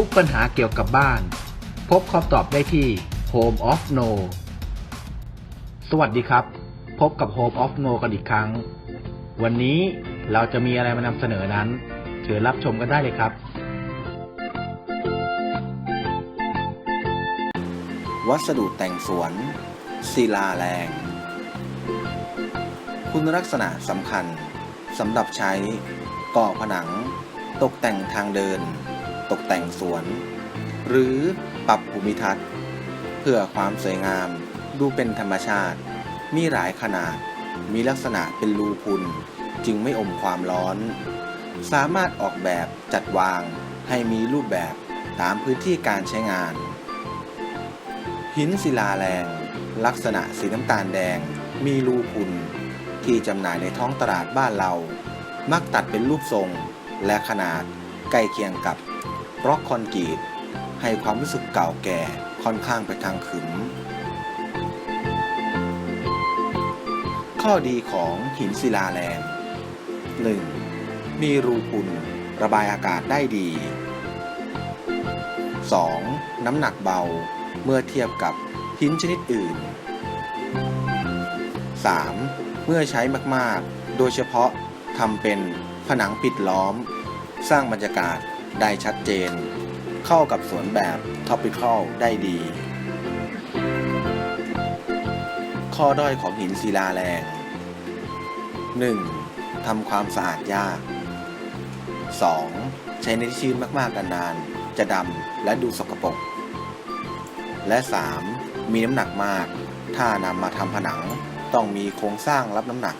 ุกปัญหาเกี่ยวกับบ้าน พบคำตอบได้ที่ Home of No สวัสดีครับ พบกับ Home of No กันอีกครั้ง วันนี้เราจะมีอะไรมานำเสนอนั้นเชิญรับชมกันได้เลยครับ วัสดุแต่งสวน ศิลาแรง คุณลักษณะสำคัญสำหรับใช้ก่อผนัง ตกแต่งทางเดิน ตกแต่งสวน หรือปรับภูมิทัศน์ เพื่อความสวยงาม ดูเป็นธรรมชาติ มีหลายขนาด มีลักษณะเป็นรูพุน จึงไม่อมความร้อน สามารถออกแบบจัดวางให้มีรูปแบบตามพื้นที่การใช้งาน หินศิลาแรง ลักษณะสีน้ำตาลแดง มีรูพุน ที่จำหน่ายในท้องตลาดบ้านเรา มักตัดเป็นรูปทรงและขนาดใกล้เคียงกับ บล็อกคอนกรีตให้ความรู้สึกเก่าแก่ค่อนข้างไปทางขึม ข้อดีของหินศิลาแรง 1. มีรูพุนระบายอากาศได้ดี 2. น้ำหนักเบาเมื่อเทียบกับหินชนิดอื่น 3. เมื่อใช้มากๆ โดยเฉพาะทำเป็นผนังปิดล้อม สร้างบรรยากาศ ได้ชัดเจน เข้ากับสวนแบบ Topical ได้ดี ข้อด้อยของหินศิลาแรง 1. ทำความสะอาดยาก 2. ใช้ในที่ชื้นมากๆนานๆจะดำและดูสกปรก และ 3. มีน้ำหนักมาก ถ้านำมาทำผนังต้องมีโครงสร้างรับน้ำหนัก